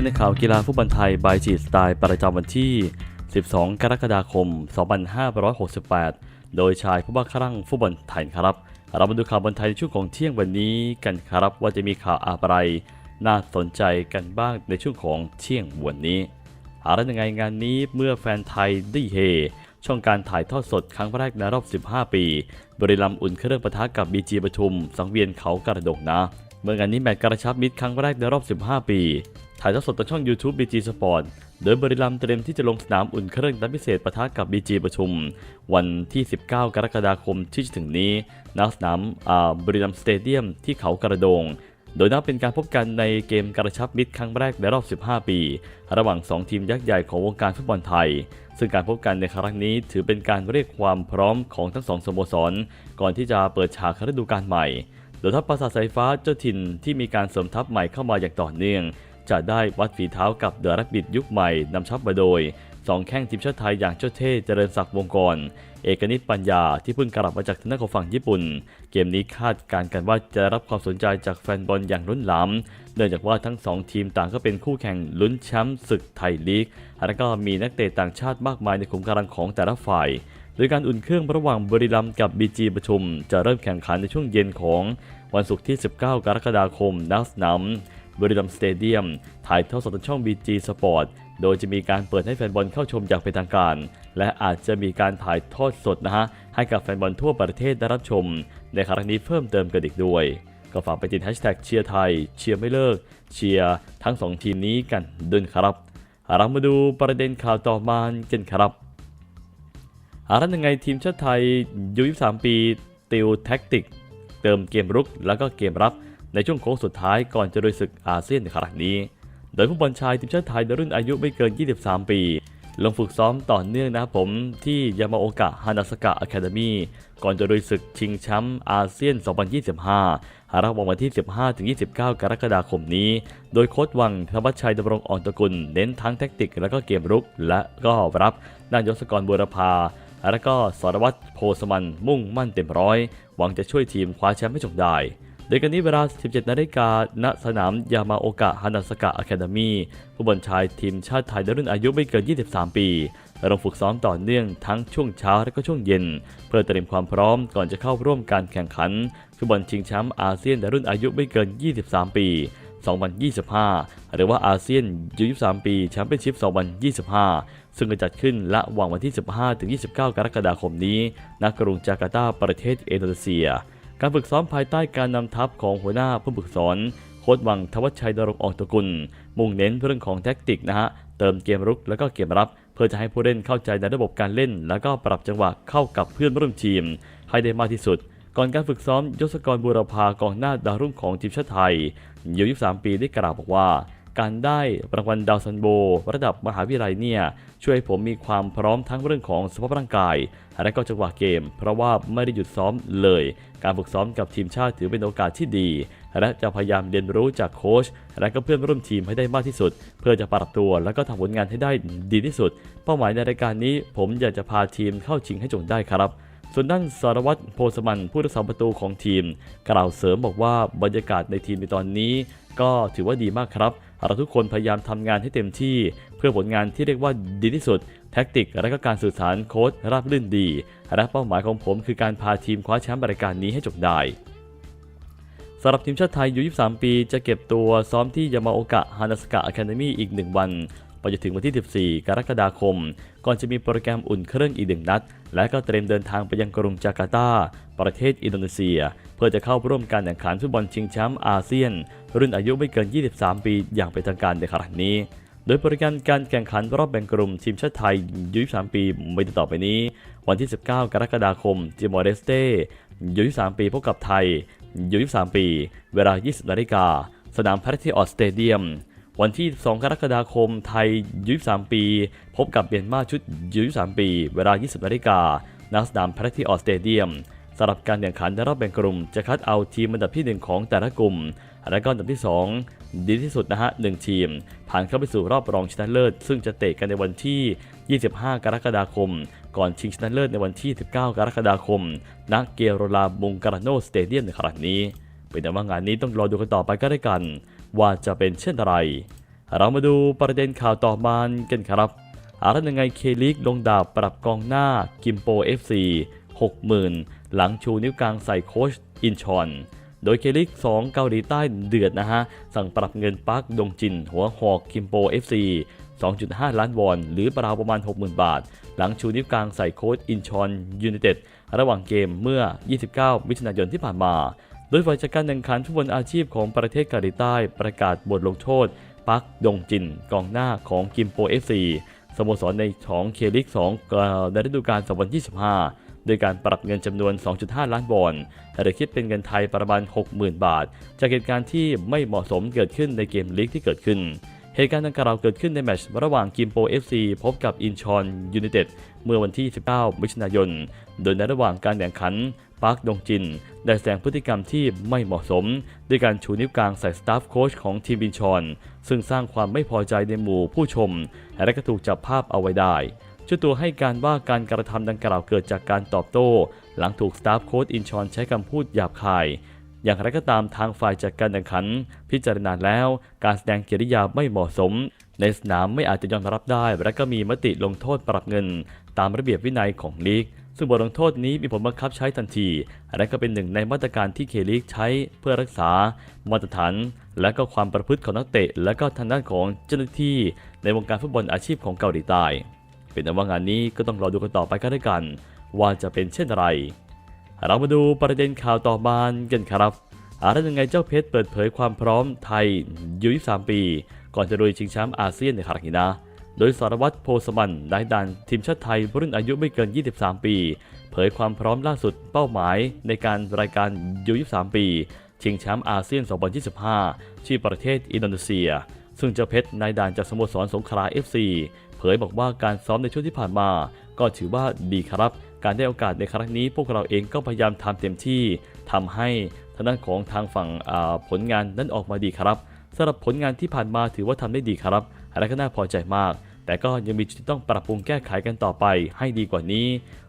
ขึ้นในข่าวกีฬาฟุตบอลไทยบายจีสไตล์ประจำวันที่ 12 กรกฎาคม 2568 โดยชายผู้บ้าคลั่งฟุตบอลไทยครับ เรามาดูข่าวบอลไทยในช่วงของเที่ยงวันนี้กันครับว่าจะมีข่าวอะไร น่าสนใจกันบ้างในช่วงของเที่ยงวันนี้อะไรยังไงงานนี้เมื่อแฟนไทยได้เฮช่องการถ่ายทอดสดครั้งแรกในรอบ 15 ปี บริลัมอุ่นเครื่องปะทะกับบีจีปทุม สังเวียนเขากระดกนะ เมื่องานนี้แมตช์กระชับมิตรครั้งแรกในรอบ 15 ปี ถ่ายทอดสดทางช่อง YouTube BG Sport โดยบริลัมเตรียมที่จะลงสนามอุ่นเครื่องนัดพิเศษปะทะกับ BG ประชุม วันที่ 19 กรกฎาคมที่จะถึงนี้ณสนามบริลัมสเตเดียมที่เขากระโดง โดยนับเป็นการพบกันในเกมกระชับมิตรครั้งแรกในรอบ 15 ปี ระหว่าง 2 ทีมยักษ์ใหญ่ของวงการฟุตบอลไทย ซึ่งการพบกันในครั้งนี้ถือเป็นการเรียกความพร้อมของทั้งสองสโมสร ก่อนที่จะเปิดฉากฤดูกาลใหม่โดยทัพปราสาทสายฟ้าเจ้าถิ่นที่มีการเสริมทัพใหม่เข้ามาอย่างต่อเนื่อง จะได้วัดฝีเท้ากับเดอะรับบิดยุคใหม่นำทัพมาโดยสองแข้งทีมชาติไทยอย่างเจ้าเท่เจริญศักดิ์วงกร เอกนิตปัญญาที่เพิ่งกลับมาจากทางด้านของฝั่งญี่ปุ่น เกมนี้คาดการณ์กันว่าจะได้รับความสนใจจากแฟนบอลอย่างล้นหลาม เนื่องจากว่าทั้งสองทีมต่างก็เป็นคู่แข่งลุ้นแชมป์ศึกไทยลีก และก็มีนักเตะต่างชาติมากมายในขุมกำลังของแต่ละฝ่ายโดยการอุ่นเครื่องระหว่างบริลัมกับบีจีประชุม จะเริ่มแข่งขันในช่วงเย็นของวันศุกร์ที่ 19 กรกฎาคมณสนาม บริลัมสเตเดียม ถ่ายทอดสดทางช่อง BG Sport โดยจะมีการเปิดให้แฟนบอลเข้าชมอย่างเป็นทางการ และอาจจะมีการถ่ายทอดสดนะฮะ ให้กับแฟนบอลทั่วประเทศได้รับชม ในครั้งนี้เพิ่มเติมกันอีกด้วย ก็ฝากไปติดแฮชแท็กเชียร์ไทย เชียร์ไม่เลิก เชียร์ทั้งสองทีมนี้กันด้วยครับเรามาดูประเด็นข่าวต่อมากันครับอารันยังไงทีมชาติไทยยู23ปี ติวแท็กติก เติมเกมรุกแล้วก็เกมรับ ในช่วงโค้งสุดท้ายก่อนจะลุยศึกอาเซียนในครั้งนี้ โดยผู้บอลชายทีมชาติไทยในรุ่นอายุไม่เกิน 23 ปี ลงฝึกซ้อมต่อเนื่องนะครับผมที่ยามาโอกะฮานาสกะอะคาเดมีก่อนจะลุยศึกชิงแชมป์อาเซียน 2025ระหว่างวันที่ 15-29 กรกฎาคมนี้ โดยโค้ชวังธวัชชัยดำรงอ่อนตะกุล เน้นทั้งแท็กติก และก็เกมรุก และก็รับด้านยศกรบุรพาและก็สรวัตรโพสมันมุ่งมั่นเต็มร้อย หวังจะช่วยทีมคว้าแชมป์ให้จงได้ โดยกันนี้เวลา 17 นาฬิกา ณ สนามยามาโอกะฮานาสกะอะคาเดมีผู้บอลชายทีมชาติไทยในรุ่นอายุไม่เกิน 23 ปีลงฝึกซ้อมต่อเนื่องทั้งช่วงเช้าและก็ช่วงเย็น เพื่อเตรียมความพร้อมก่อนจะเข้าร่วมการแข่งขันฟุตบอลชิงแชมป์อาเซียนในรุ่นอายุไม่เกิน 23 ปี 2025 หรือว่าอาเซียนยู23 ปีแชมเปี้ยนชิพ 2025 ซึ่งจะจัดขึ้นระหว่างวันที่ 15-29 กรกฎาคมนี้ณกรุงจาการ์ตาประเทศอินโดนีเซีย การฝึกซ้อมภายใต้การนำทัพของหัวหน้าผู้ฝึกสอนโค้ชวังทวัชชัยดรงออกตะกุล มุ่งเน้นเรื่องของแท็กติกนะฮะเติมเกมรุกแล้วก็เกมรับ เพื่อจะให้ผู้เล่นเข้าใจในระบบการเล่น แล้วก็ปรับจังหวะเข้ากับเพื่อนร่วมทีม ให้ได้มากที่สุด ก่อนการฝึกซ้อมยศกรบูรพากองหน้าดาวรุ่งของทีมชาติไทยอายุ23 ปีได้กล่าวบอกว่า การได้รางวัลดาวซันโบ ระดับมหาวิทยาลัยเนี่ยช่วยให้ผมมีความพร้อมทั้งเรื่องของสภาพร่างกาย และก็จังหวะเกม เพราะว่าไม่ได้หยุดซ้อมเลย การฝึกซ้อมกับทีมชาติถือเป็นโอกาสที่ดี และจะพยายามเรียนรู้จากโค้ชและก็เพื่อนร่วมทีมให้ได้มากที่สุด เพื่อจะปรับตัวและก็ทำผลงานให้ได้ดีที่สุด เป้าหมายในรายการนี้ ผมอยากจะพาทีมเข้าชิงให้จงได้ครับ ส่วนด้านสารวัตรโพสมันผู้รักษาประตูของทีม กล่าวเสริมบอกว่าบรรยากาศในทีมในตอนนี้ ก็ถือว่าดีมากครับเราทุกคนพยายามทำงานให้เต็มที่ เพื่อผลงานที่เรียกว่าดีที่สุด แท็กติกและก็การสื่อสารโค้ดราบรื่นดีและเป้าหมายของผมคือการพาทีมคว้าแชมป์รายการนี้ให้จบได้สำหรับทีมชาติไทยอายุ23 ปี จะเก็บตัวซ้อมที่ยามาโอกะฮานาสกะอะคาเดมีอีก 1 วัน ไปจนถึงวันที่ 14 กรกฎาคม ก่อนจะมีโปรแกรมอุ่นเครื่องอีกหนึ่งนัด และก็เตรียมเดินทางไปยังกรุงจาการ์ตา ประเทศอินโดนีเซีย เพื่อจะเข้าร่วมการแข่งขันฟุตบอลชิงแชมป์อาเซียน รุ่นอายุไม่เกิน 23 ปีอย่างเป็นทางการในครั้งนี้โดยโปรแกรมการแข่งขันรอบแบ่งกลุ่มทีมชาติไทยยุ23 ปีไม่ติดต่อไปนี้ วันที่ 19 กรกฎาคมจิมอร์เดสเต้ยุ23 ปีพบกับไทยยุ23 ปี เวลา 20 นาฬิกา สนามแพทริออสเตเดียม วันที่ 2 กรกฎาคม ไทยยุ23ปี พบกับเมียนมาชุดยุ23ปี เวลา 20นาฬิกาณสนามแพทริออสเตเดียมสำหรับการแข่งขันในรอบแบ่งกลุ่ม จะคัดเอาทีมอันดับที่ 1 ของแต่ละกลุ่ม และก็อันดับที่ 2 ดีที่สุดนะฮะ1ทีม ผ่านเข้าไปสู่รอบรองชนะเลิศ ซึ่งจะเตะกันในวันที่ 25 กรกฎาคม ก่อนชิงชนะเลิศในวันที่ 19 กรกฎาคมณเกโรลาบุงการาโนสเตเดียมในครั้งนี้ เป็นแต่ว่างานนี้ต้องรอดูกันต่อไปก็ได้กัน ว่าจะเป็นเช่นไร เรามาดูประเด็นข่าวต่อมากันครับอารันยังไงเคลิกลงดาบปรับกองหน้ากิมโป FC 60,000 หลังชูนิ้วกลางใส่โค้ชอินชอน โดยเคลิก 2 เกาหลีใต้เดือดนะฮะ สั่งปรับเงินปักดงจิน หัวหอกกิมโป FC 2.5 ล้านวอน หรือราวประมาณ 60,000 บาท หลังชูนิ้วกลางใส่โค้ชอินชอนยูไนเต็ดระหว่างเกมเมื่อ 29 มิถุนายนที่ผ่านมา โดยฝ่ายจัดการแข่งขันฟุตบอลอาชีพของประเทศเกาหลีใต้ประกาศบทลงโทษ ปักดงจินกองหน้าของกิมโป FC สโมสรในของเคลิก2เอ่อในฤดูกาล2025 โดยการปรับเงินจำนวน 2.5 ล้านวอนหรือคิดเป็นเงินไทยประมาณ 60,000 บาท จากเหตุการณ์ที่ไม่เหมาะสมเกิดขึ้นในเกมลีกที่เกิดขึ้นเหตุการณ์ดังกล่าวเกิดขึ้นในแมตช์ระหว่างกิมโป FC พบกับอินชอนยูไนเต็ดเมื่อวันที่ 19 มิถุนายน โดยในระหว่างการแข่งขัน ปาร์คดงจิน ได้แสดงพฤติกรรมที่ไม่เหมาะสม ด้วยการชูนิ้วกลางใส่สตาฟโค้ชของทีมอินชอน ซึ่งสร้างความไม่พอใจในหมู่ผู้ชม และก็ถูกจับภาพเอาไว้ได้เจ้าตัวให้การว่าการกระทำดังกล่าวเกิดจากการตอบโต้ หลังถูกสตาฟโค้ชอินชอนใช้คำพูดหยาบคาย อย่างไรก็ตามทางฝ่ายจัดการแข่งขัน พิจารณาแล้ว การแสดงกิริยาไม่เหมาะสม ในสนามไม่อาจจะยอมรับได้ และก็มีมติลงโทษปรับเงิน ตามระเบียบวินัยของลีก ซึ่งบทลงโทษนี้มีผลบังคับใช้ทันที และก็เป็นหนึ่งในมาตรการที่เคลีกใช้เพื่อรักษา มาตรฐาน และก็ความประพฤติของนักเตะ และก็ทางด้านของเจ้าหน้าที่ ในวงการฟุตบอลอาชีพของเกาหลีใต้ เป็นแต่ว่างานนี้ก็ต้องรอดูกันต่อไปกันด้วยกัน ว่าจะเป็นเช่นไร เรามาดูประเด็นข่าวต่อมากันครับอารันยังไงเจ้าเพชรเปิดเผยความพร้อมไทยอายุ23ปี ก่อนจะลุยชิงแชมป์อาเซียนในครั้งนี้นะ โดยสารวัตรโพสมันได้ดันทีมชาติไทยรุ่นอายุไม่เกิน 23 ปี เผยความพร้อมล่าสุดเป้าหมายในการรายการยุ23 ปี ชิงแชมป์อาเซียน 2025 ที่ประเทศอินโดนีเซีย ซึ่งเจ้าเพชรนายด่านจากสโมสรสงขลา FC เผยบอกว่าการซ้อมในช่วงที่ผ่านมา ก็ถือว่าดีครับ การได้โอกาสในครั้งนี้ พวกเราเองก็พยายามทำเต็มที่ทำให้ทางด้านของทางฝั่งผลงานนั้นออกมาดีครับสำหรับผลงานที่ผ่านมาถือว่าทำได้ดีครับและก็น่าพอใจมาก แต่ก็ยังมีจุดที่ต้องปรับปรุงแก้ไขกันต่อไปให้ดีกว่านี้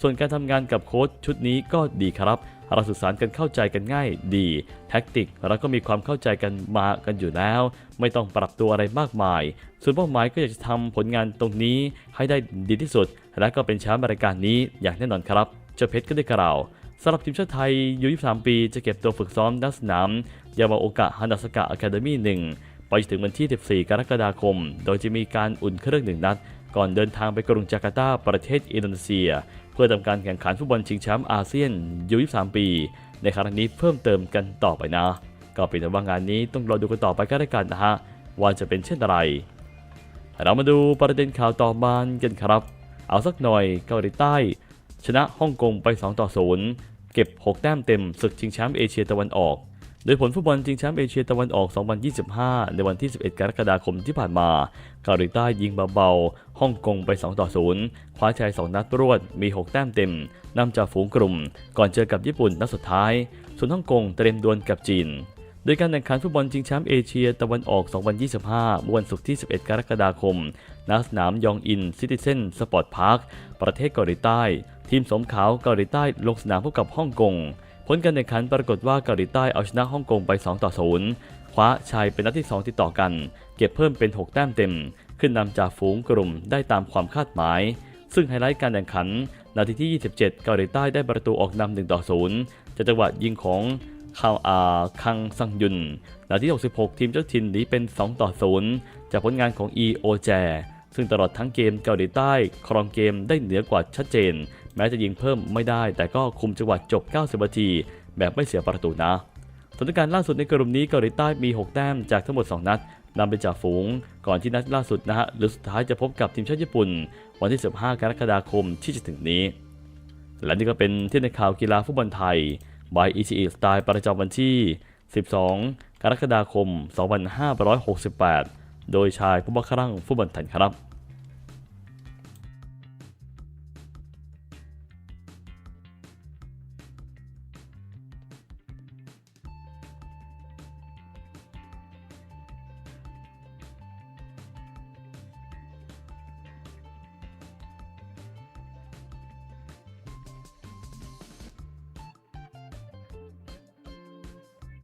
ส่วนการทำงานกับโค้ชชุดนี้ก็ดีครับ เราสื่อสารกันเข้าใจกันง่ายดี แท็กติกเราก็มีความเข้าใจกันมากันอยู่แล้ว ไม่ต้องปรับตัวอะไรมากมาย ส่วนเป้าหมายก็อยากจะทำผลงานตรงนี้ให้ได้ดีที่สุด และก็เป็นแชมป์รายการนี้อย่างแน่นอนครับ เจ้าเพชรก็ได้กล่าวสำหรับทีมชาติไทยอายุ23 ปี จะเก็บตัวฝึกซ้อมนักสนามยามาโอกะฮานาสกะอะคาเดมี่หนึ่ง ไปจนถึงวันที่ 14 กรกฎาคม โดยจะมีการอุ่นเครื่องหนึ่งนัด ก่อนเดินทางไปกรุงจาการ์ตา ประเทศอินโดนีเซีย เพื่อทำการแข่งขันฟุตบอลชิงแชมป์อาเซียนยุ23ปี ในครั้งนี้เพิ่มเติมกันต่อไปนะ ก็เป็นต่ว่างานนี้ต้องรอดูกันต่อไปก็แล้วกันนะฮะว่าจะเป็นเช่นไร เรามาดูประเด็นข่าวต่อมากันครับ เอาสักหน่อยเกาหลีใต้ ชนะฮ่องกงไป 2 ต่อ 0 เก็บ 6 แต้มเต็มศึกชิงแชมป์เอเชียตะวันออก โดยผลฟุตบอลชิงแชมป์เอเชียตะวันออก 2025 ในวันที่ 11 กรกฎาคมที่ผ่านมาเกาหลีใต้ยิงเบาๆฮ่องกงไป 2 ต่อ 0 คว้าชัย 2 นัดรวด มี 6 แต้มเต็มนำจากฝูงกลุ่ม ก่อนเจอกับญี่ปุ่นนัดสุดท้าย ส่วนฮ่องกงเตรียมดวลกับจีน โดยการแข่งขันฟุตบอลชิงแชมป์เอเชียตะวันออก 2025 เมื่อวันศุกร์ที่ 11 กรกฎาคม ณ สนามยองอินซิติเซนสปอร์ตพาร์ค ประเทศเกาหลีใต้ ทีมสมขาวเกาหลีใต้ลงสนามพบกับฮ่องกง ผลการแข่งขันปรากฏว่าเกาหลีใต้เอาชนะฮ่องกงไป 2 ต่อ 0 คว้าชัยเป็นนัดที่ 2 ติดต่อกัน เก็บเพิ่มเป็น 6 แต้มเต็ม ขึ้นนำจากฝูงกลุ่มได้ตามความคาดหมาย ซึ่งไฮไลท์การแข่งขัน นาทีที่ 27 เกาหลีใต้ได้ประตูออกนำ1ต่อ 0 จากจังหวะยิงของคาวอาคังซังยุน นาที 66 ทีมเจ้าถิ่นหนีเป็น 2 ต่อ 0 จากผลงานของอีโอแจ ซึ่งตลอดทั้งเกมเกาหลีใต้ ครองเกมได้เหนือกว่าชัดเจน แม้จะยิงเพิ่มไม่ได้ แต่ก็คุมจังหวะจบ 90 นาที แบบไม่เสียประตูนะสถานการณ์ล่าสุดในกลุ่มนี้เกาหลีใต้มี 6 แต้มจากทั้งหมด 2 นัดนำไปจากฝูง ก่อนที่นัดล่าสุดนะฮะหรือสุดท้ายจะพบกับทีมชาติญี่ปุ่น วันที่ 15 กรกฎาคมที่จะถึงนี้ และนี่ก็เป็นที่ในข่าวกีฬาฟุตบอลไทย by ECE Style ประจำวันที่ 12 กรกฎาคม 2568 โดยชายผู้บังคับฟุตบอลไทยครับ